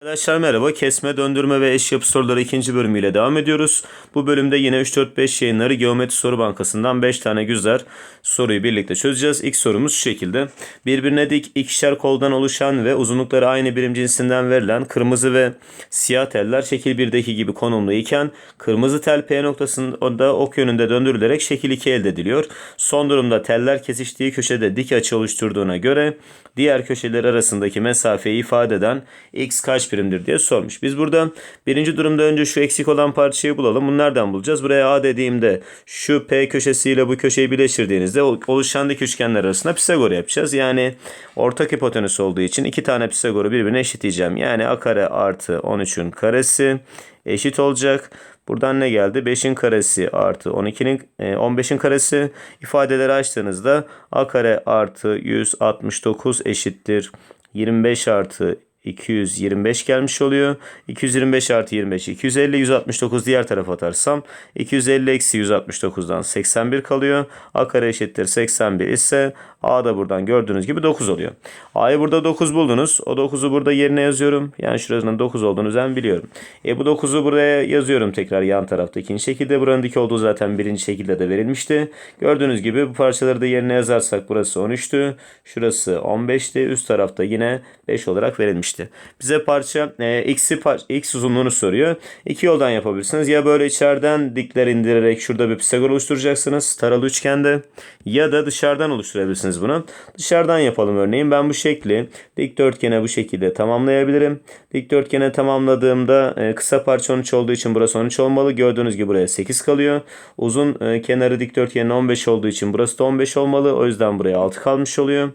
Arkadaşlar merhaba. Kesme, döndürme ve eş yapı soruları ikinci bölümüyle devam ediyoruz. Bu bölümde yine 3-4-5 yayınları Geometri Soru Bankası'ndan 5 tane güzel soruyu birlikte çözeceğiz. İlk sorumuz şu şekilde. Birbirine dik ikişer koldan oluşan ve uzunlukları aynı birim cinsinden verilen kırmızı ve siyah teller şekil 1'deki gibi konumlu iken kırmızı tel P noktasında ok yönünde döndürülerek şekil 2 elde ediliyor. Son durumda teller kesiştiği köşede dik açı oluşturduğuna göre diğer köşeler arasındaki mesafeyi ifade eden x kaç birimdir diye sormuş. Biz burada birinci durumda önce şu eksik olan parçayı bulalım. Bunu nereden bulacağız? Buraya A dediğimde şu P köşesiyle bu köşeyi birleştirdiğinizde oluşan dik üçgenler arasında Pisagor yapacağız. Yani ortak hipotenüs olduğu için iki tane Pisagor'u birbirine eşitleyeceğim. Yani A kare artı 13'ün karesi eşit olacak. Buradan ne geldi? 5'in karesi artı 12'nin 15'in karesi ifadeleri açtığınızda a kare artı 169 eşittir 25 artı 225 gelmiş oluyor. 225 artı 25 250 169 diğer tarafa atarsam 250 eksi 169'dan 81 kalıyor. A kare eşittir 81 ise A da buradan gördüğünüz gibi 9 oluyor. A'yı burada 9 buldunuz. O 9'u burada yerine yazıyorum. Yani şurasının 9 olduğunu ben biliyorum. E bu 9'u buraya yazıyorum tekrar yan tarafta ikinci şekilde. Buranın dik olduğu zaten birinci şekilde de verilmişti. Gördüğünüz gibi bu parçaları da yerine yazarsak burası 13'tü. Şurası 15'ti. Üst tarafta yine 5 olarak verilmişti. Bize parça e, x'i par x uzunluğunu soruyor. İki yoldan yapabilirsiniz. Ya böyle içeriden dikler indirerek şurada bir Pisagor oluşturacaksınız. Taralı üçgende. Ya da dışarıdan oluşturabilirsiniz bunu. Dışarıdan yapalım örneğin. Ben bu şekli dikdörtgene bu şekilde tamamlayabilirim. Dikdörtgene tamamladığımda e, kısa parça 13 olduğu için burası 13 olmalı. Gördüğünüz gibi buraya 8 kalıyor. Uzun e, kenarı dikdörtgenin 15 olduğu için burası da 15 olmalı. O yüzden buraya 6 kalmış oluyor.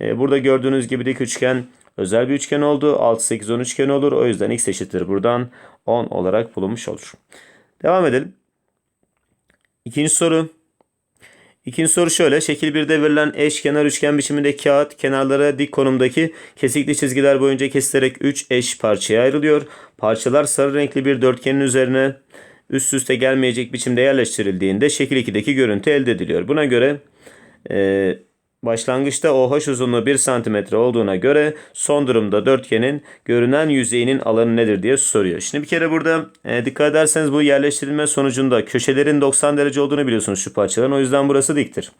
E, burada gördüğünüz gibi dik üçgen özel bir üçgen oldu. 6, 8, 10 üçgen olur. O yüzden x eşittir buradan 10 olarak bulunmuş olur. Devam edelim. İkinci soru. İkinci soru şöyle. Şekil 1'de verilen eşkenar üçgen biçiminde kağıt kenarlara dik konumdaki kesikli çizgiler boyunca kesilerek 3 eş parçaya ayrılıyor. Parçalar sarı renkli bir dörtgenin üzerine üst üste gelmeyecek biçimde yerleştirildiğinde şekil 2'deki görüntü elde ediliyor. Buna göre e, Başlangıçta OH uzunluğu 1 cm olduğuna göre son durumda dörtgenin görünen yüzeyinin alanı nedir diye soruyor. Şimdi bir kere burada e, dikkat ederseniz bu yerleştirilme sonucunda köşelerin 90 derece olduğunu biliyorsunuz şu parçaların. O yüzden burası diktir.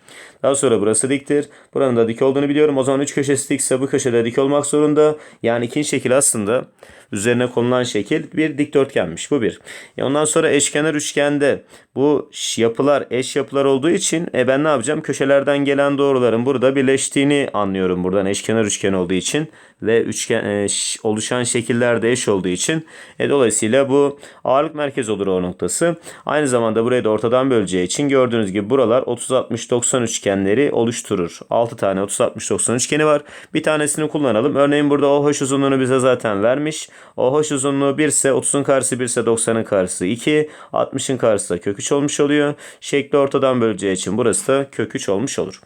Daha sonra burası diktir. Buranın da dik olduğunu biliyorum. O zaman 3 köşesi dikse bu köşede dik olmak zorunda. Yani ikinci şekil aslında üzerine konulan şekil bir dikdörtgenmiş. Bu bir. E ondan sonra eşkenar üçgende bu yapılar eş yapılar olduğu için e ben ne yapacağım? Köşelerden gelen doğruların burada birleştiğini anlıyorum buradan eşkenar üçgen olduğu için ve üçgen e, oluşan şekiller de eş olduğu için e, dolayısıyla bu ağırlık merkezi olur o noktası. Aynı zamanda burayı da ortadan böleceği için gördüğünüz gibi buralar 30 60 90 üçgenleri oluşturur. 6 tane 30 60 90 üçgeni var. Bir tanesini kullanalım. Örneğin burada OH uzunluğunu bize zaten vermiş. OH uzunluğu 1 ise 30'un karşısı 1 ise 90'ın karşısı 2. 60'ın karşısı da kök 3 olmuş oluyor. Şekli ortadan böleceği için burası da kök 3 olmuş olur.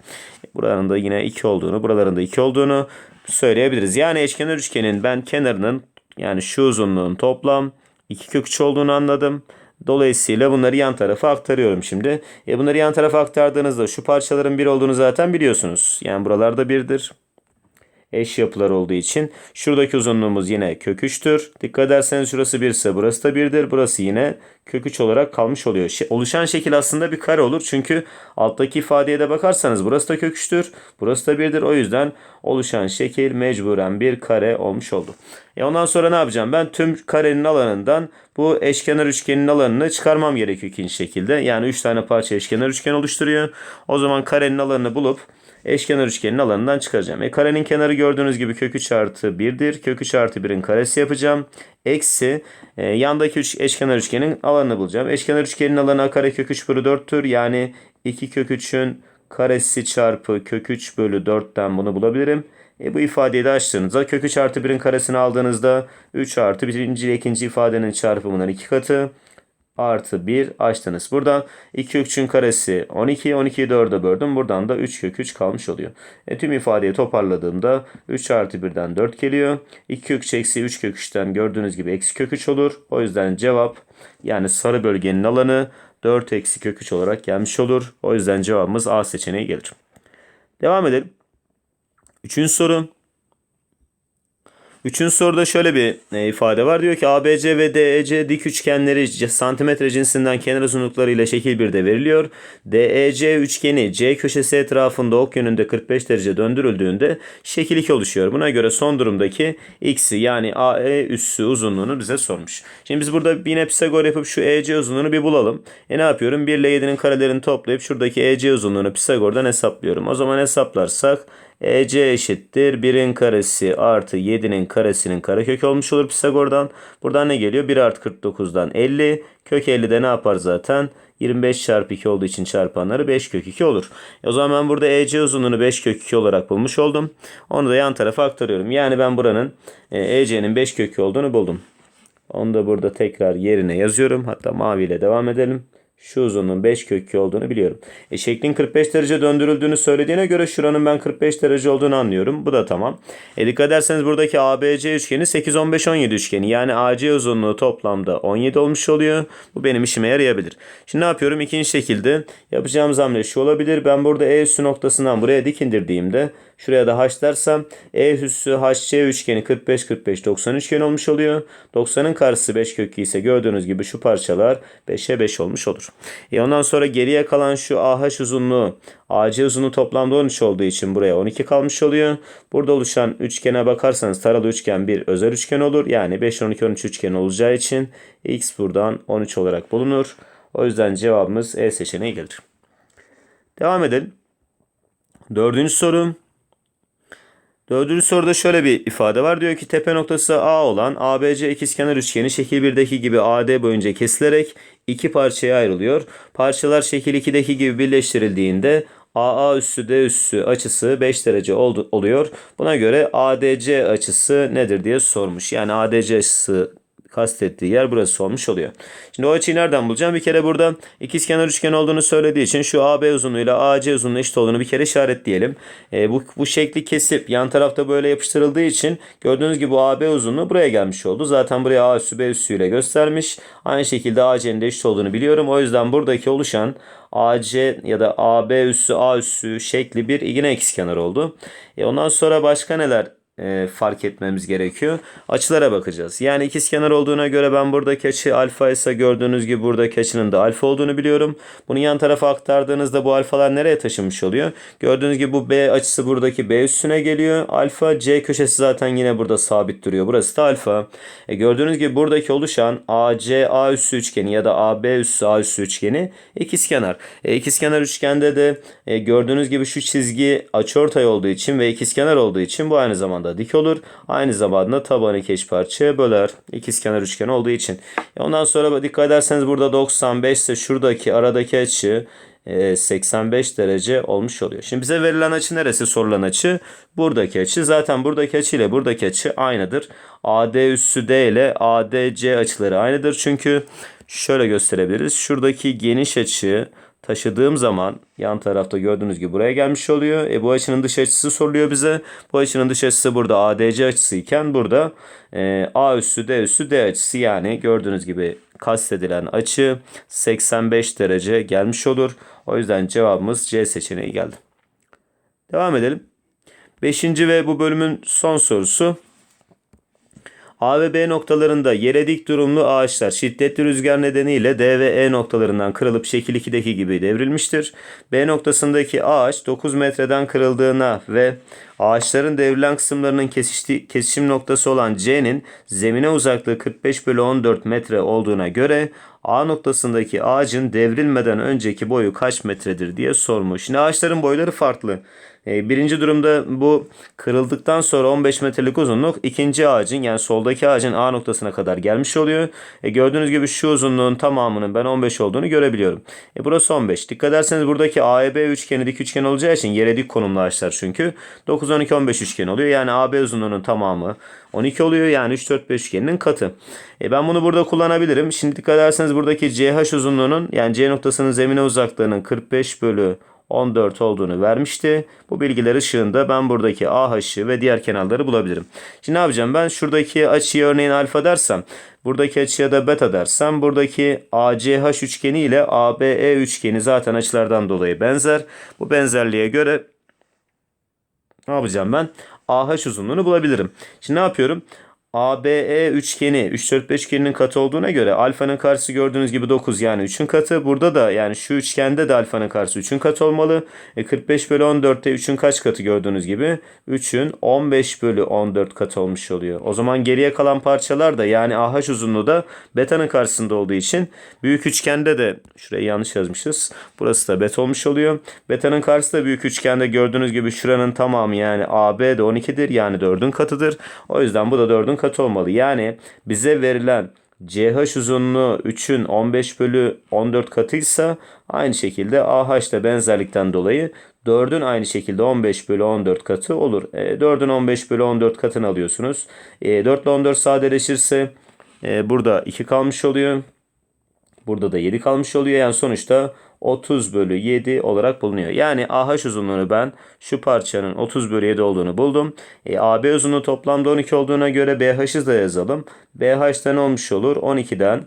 Buranın da yine 2 olduğunu, buraların da 2 olduğunu söyleyebiliriz. Yani eşkenar üçgenin ben kenarının yani şu uzunluğun toplam 2 kök 3 olduğunu anladım. Dolayısıyla bunları yan tarafa aktarıyorum şimdi. E bunları yan tarafa aktardığınızda şu parçaların bir olduğunu zaten biliyorsunuz. Yani buralarda birdir eş yapılar olduğu için şuradaki uzunluğumuz yine kök 3'tür. Dikkat ederseniz şurası 1 ise burası da 1'dir. Burası yine kök 3 olarak kalmış oluyor. Oluşan şekil aslında bir kare olur. Çünkü alttaki ifadeye de bakarsanız burası da kök 3'tür. Burası da 1'dir. O yüzden oluşan şekil mecburen bir kare olmuş oldu. E ondan sonra ne yapacağım? Ben tüm karenin alanından bu eşkenar üçgenin alanını çıkarmam gerekiyor ikinci şekilde. Yani 3 tane parça eşkenar üçgen oluşturuyor. O zaman karenin alanını bulup eşkenar üçgenin alanından çıkaracağım. E karenin kenarı gördüğünüz gibi kök 3 artı 1'dir. Kök 3 artı 1'in karesi yapacağım. Eksi e, yandaki üç, eşkenar üçgenin alanını bulacağım. Eşkenar üçgenin alanı a kare kök 3 bölü 4'tür. Yani 2 kök 3'ün karesi çarpı kök 3 bölü 4'ten bunu bulabilirim. E, bu ifadeyi de açtığınızda kök 3 artı 1'in karesini aldığınızda 3 artı birinci ikinci ifadenin çarpımının 2 katı artı 1 açtınız. Buradan 2 kök 3'ün karesi 12. 12'yi 4'e böldüm. Buradan da 3 kök 3 kalmış oluyor. E, tüm ifadeyi toparladığımda 3 artı 1'den 4 geliyor. 2 kök 3 eksi 3 kök 3'ten gördüğünüz gibi eksi kök 3 olur. O yüzden cevap yani sarı bölgenin alanı 4 eksi kök 3 olarak gelmiş olur. O yüzden cevabımız A seçeneği gelir. Devam edelim. Üçüncü soru. Üçüncü soruda şöyle bir e, ifade var. Diyor ki ABC ve DEC dik üçgenleri santimetre cinsinden kenar uzunlukları ile şekil 1'de veriliyor. DEC üçgeni C köşesi etrafında ok yönünde 45 derece döndürüldüğünde şekil 2 oluşuyor. Buna göre son durumdaki x'i yani AE üssü uzunluğunu bize sormuş. Şimdi biz burada yine Pisagor yapıp şu EC uzunluğunu bir bulalım. E ne yapıyorum? 1 ile 7'nin karelerini toplayıp şuradaki EC uzunluğunu Pisagor'dan hesaplıyorum. O zaman hesaplarsak EC eşittir 1'in karesi artı 7'nin karesinin karekökü olmuş olur Pisagor'dan. Buradan ne geliyor? 1 artı 49'dan 50. Kök 50 de ne yapar zaten? 25 çarpı 2 olduğu için çarpanları 5 kök 2 olur. E o zaman ben burada EC uzunluğunu 5 kök 2 olarak bulmuş oldum. Onu da yan tarafa aktarıyorum. Yani ben buranın e, EC'nin 5 kök 2 olduğunu buldum. Onu da burada tekrar yerine yazıyorum. Hatta maviyle devam edelim. Şu uzunluğun 5 kök 2 olduğunu biliyorum. E şeklin 45 derece döndürüldüğünü söylediğine göre şuranın ben 45 derece olduğunu anlıyorum. Bu da tamam. E dikkat ederseniz buradaki ABC üçgeni 8 15 17 üçgeni. Yani AC uzunluğu toplamda 17 olmuş oluyor. Bu benim işime yarayabilir. Şimdi ne yapıyorum? İkinci şekilde yapacağımız hamle şu olabilir. Ben burada E üssü noktasından buraya dik indirdiğimde Şuraya da h dersem E üssü HC üçgeni 45 45 90 üçgen olmuş oluyor. 90'ın karşısı 5 kök 2 ise gördüğünüz gibi şu parçalar 5'e 5 olmuş olur. E ondan sonra geriye kalan şu AH uzunluğu AC uzunluğu toplamda 13 olduğu için buraya 12 kalmış oluyor. Burada oluşan üçgene bakarsanız taralı üçgen bir özel üçgen olur. Yani 5 12 13 üçgen olacağı için x buradan 13 olarak bulunur. O yüzden cevabımız E seçeneği gelir. Devam edelim. Dördüncü soru. Dördüncü soruda şöyle bir ifade var. Diyor ki tepe noktası A olan ABC ikizkenar üçgeni şekil 1'deki gibi AD boyunca kesilerek iki parçaya ayrılıyor. Parçalar şekil 2'deki gibi birleştirildiğinde AA üssü D üssü açısı 5 derece oluyor. Buna göre ADC açısı nedir diye sormuş. Yani ADC açısı kastettiği yer burası olmuş oluyor. Şimdi o açıyı nereden bulacağım? Bir kere burada ikizkenar üçgen olduğunu söylediği için şu AB uzunluğuyla AC uzunluğu eşit olduğunu bir kere işaretleyelim. E, bu, bu şekli kesip yan tarafta böyle yapıştırıldığı için gördüğünüz gibi bu AB uzunluğu buraya gelmiş oldu. Zaten buraya A üssü B üssüyle göstermiş. Aynı şekilde AC'nin de eşit olduğunu biliyorum. O yüzden buradaki oluşan AC ya da AB üssü A üssü şekli bir yine ikizkenar oldu. E, ondan sonra başka neler e, fark etmemiz gerekiyor. Açılara bakacağız. Yani ikizkenar olduğuna göre ben buradaki açı alfa ise gördüğünüz gibi buradaki açının da alfa olduğunu biliyorum. Bunu yan tarafa aktardığınızda bu alfalar nereye taşınmış oluyor? Gördüğünüz gibi bu B açısı buradaki B üstüne geliyor. Alfa C köşesi zaten yine burada sabit duruyor. Burası da alfa. E, gördüğünüz gibi buradaki oluşan AC A üssü üçgeni ya da AB üssü A üssü üçgeni ikizkenar. E, ikizkenar üçgende de e, gördüğünüz gibi şu çizgi açıortay olduğu için ve ikizkenar olduğu için bu aynı zamanda dik olur. Aynı zamanda tabanı iki eş parçaya böler. İkizkenar üçgen olduğu için. E, ondan sonra dikkat ederseniz burada 95 ise şuradaki aradaki açı e, 85 derece olmuş oluyor. Şimdi bize verilen açı neresi sorulan açı? Buradaki açı. Zaten buradaki açı ile buradaki açı aynıdır. AD üssü D ile ADC açıları aynıdır. Çünkü şöyle gösterebiliriz. Şuradaki geniş açı taşıdığım zaman yan tarafta gördüğünüz gibi buraya gelmiş oluyor. E bu açının dış açısı soruluyor bize. Bu açının dış açısı burada ADC açısı iken burada e, A üssü D üssü D açısı yani gördüğünüz gibi kastedilen açı 85 derece gelmiş olur. O yüzden cevabımız C seçeneği geldi. Devam edelim. Beşinci ve bu bölümün son sorusu. A ve B noktalarında yere dik durumlu ağaçlar şiddetli rüzgar nedeniyle D ve E noktalarından kırılıp şekil 2'deki gibi devrilmiştir. B noktasındaki ağaç 9 metreden kırıldığına ve ağaçların devrilen kısımlarının kesişti, kesişim noktası olan C'nin zemine uzaklığı 45 bölü 14 metre olduğuna göre A noktasındaki ağacın devrilmeden önceki boyu kaç metredir diye sormuş. Şimdi ağaçların boyları farklı. E, Birinci durumda bu kırıldıktan sonra 15 metrelik uzunluk ikinci ağacın yani soldaki ağacın A noktasına kadar gelmiş oluyor. E, gördüğünüz gibi şu uzunluğun tamamının ben 15 olduğunu görebiliyorum. E, burası 15. Dikkat ederseniz buradaki AEB üçgeni dik üçgen olacağı için yere dik konumlu ağaçlar çünkü 9 12 15 üçgen oluyor. Yani AB uzunluğunun tamamı 12 oluyor yani 3 4 5 üçgeninin katı. E, ben bunu burada kullanabilirim. Şimdi dikkat ederseniz buradaki CH uzunluğunun yani C noktasının zemine uzaklığının 45 bölü 14 olduğunu vermişti. Bu bilgiler ışığında ben buradaki AH'ı ve diğer kenarları bulabilirim. Şimdi ne yapacağım? Ben şuradaki açıya örneğin alfa dersem, buradaki açıya da beta dersem, buradaki ACH üçgeni ile ABE üçgeni zaten açılardan dolayı benzer. Bu benzerliğe göre ne yapacağım ben? AH uzunluğunu bulabilirim. Şimdi ne yapıyorum? ABE üçgeni 3 4 5 üçgeninin katı olduğuna göre alfanın karşısı gördüğünüz gibi 9 yani 3'ün katı. Burada da yani şu üçgende de alfanın karşısı 3'ün katı olmalı. E 45 bölü 14'te 3'ün kaç katı gördüğünüz gibi 3'ün 15 bölü 14 katı olmuş oluyor. O zaman geriye kalan parçalar da yani AH uzunluğu da betanın karşısında olduğu için büyük üçgende de şurayı yanlış yazmışız. Burası da beta olmuş oluyor. Betanın karşısı da büyük üçgende gördüğünüz gibi şuranın tamamı yani AB de 12'dir yani 4'ün katıdır. O yüzden bu da 4'ün katı olmalı. Yani bize verilen CH uzunluğu 3'ün 15 bölü 14 katıysa aynı şekilde AH da benzerlikten dolayı 4'ün aynı şekilde 15 bölü 14 katı olur. E, 4'ün 15 bölü 14 katını alıyorsunuz. E, 4 ile 14 sadeleşirse e, burada 2 kalmış oluyor. Burada da 7 kalmış oluyor. Yani sonuçta 30 bölü 7 olarak bulunuyor. Yani AH uzunluğunu ben şu parçanın 30 bölü 7 olduğunu buldum. E, AB uzunluğu toplamda 12 olduğuna göre BH'ı da yazalım. BH'da ne olmuş olur? 12'den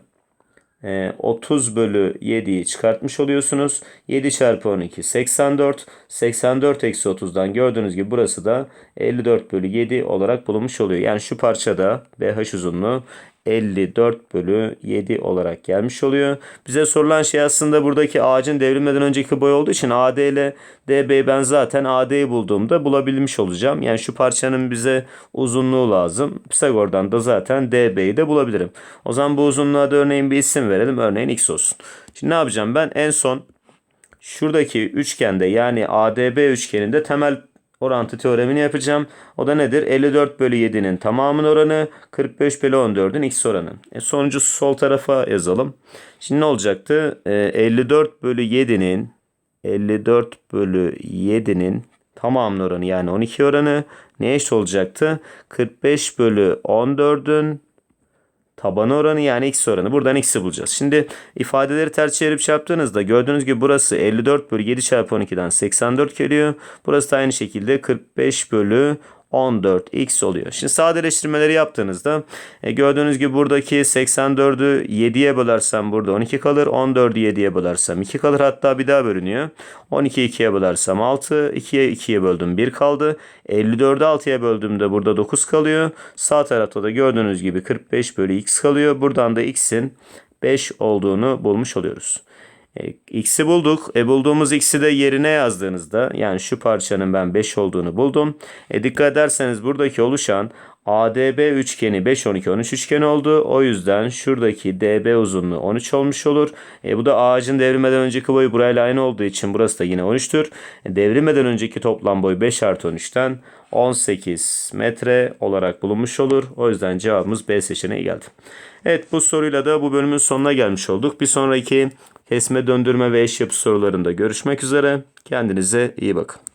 e, 30 bölü 7'yi çıkartmış oluyorsunuz. 7 çarpı 12 84. 84 eksi 30'dan gördüğünüz gibi burası da 54 bölü 7 olarak bulunmuş oluyor. Yani şu parçada BH uzunluğu 54 bölü 7 olarak gelmiş oluyor. Bize sorulan şey aslında buradaki ağacın devrilmeden önceki boy olduğu için AD ile DB'yi ben zaten AD'yi bulduğumda bulabilmiş olacağım. Yani şu parçanın bize uzunluğu lazım. Pisagor'dan da zaten DB'yi de bulabilirim. O zaman bu uzunluğa da örneğin bir isim verelim. Örneğin X olsun. Şimdi ne yapacağım ben? En son şuradaki üçgende yani ADB üçgeninde temel orantı teoremini yapacağım. O da nedir? 54 bölü 7'nin tamamının oranı 45 bölü 14'ün x oranı. E, sonucu sol tarafa yazalım. Şimdi ne olacaktı? E, 54 bölü 7'nin 54 bölü 7'nin tamamının oranı yani 12 oranı ne eşit olacaktı? 45 bölü 14'ün tabanı oranı yani x oranı. Buradan x'i bulacağız. Şimdi ifadeleri ters çevirip çarptığınızda gördüğünüz gibi burası 54 bölü 7 çarpı 12'den 84 geliyor. Burası da aynı şekilde 45 bölü 14x oluyor. Şimdi sadeleştirmeleri yaptığınızda e, gördüğünüz gibi buradaki 84'ü 7'ye bölersem burada 12 kalır. 14'ü 7'ye bölersem 2 kalır. Hatta bir daha bölünüyor. 12'yi 2'ye bölersem 6. 2'ye 2'ye böldüm 1 kaldı. 54'ü 6'ya böldüğümde burada 9 kalıyor. Sağ tarafta da gördüğünüz gibi 45 bölü x kalıyor. Buradan da x'in 5 olduğunu bulmuş oluyoruz. E, x'i bulduk. E, bulduğumuz x'i de yerine yazdığınızda yani şu parçanın ben 5 olduğunu buldum. E, dikkat ederseniz buradaki oluşan ADB üçgeni 5 12 13 üçgeni oldu. O yüzden şuradaki DB uzunluğu 13 olmuş olur. E, bu da ağacın devrilmeden önceki boyu burayla aynı olduğu için burası da yine 13'tür. E, devrilmeden önceki toplam boy 5 artı 13'ten 18 metre olarak bulunmuş olur. O yüzden cevabımız B seçeneği geldi. Evet bu soruyla da bu bölümün sonuna gelmiş olduk. Bir sonraki kesme, döndürme ve eş yapı sorularında görüşmek üzere. Kendinize iyi bakın.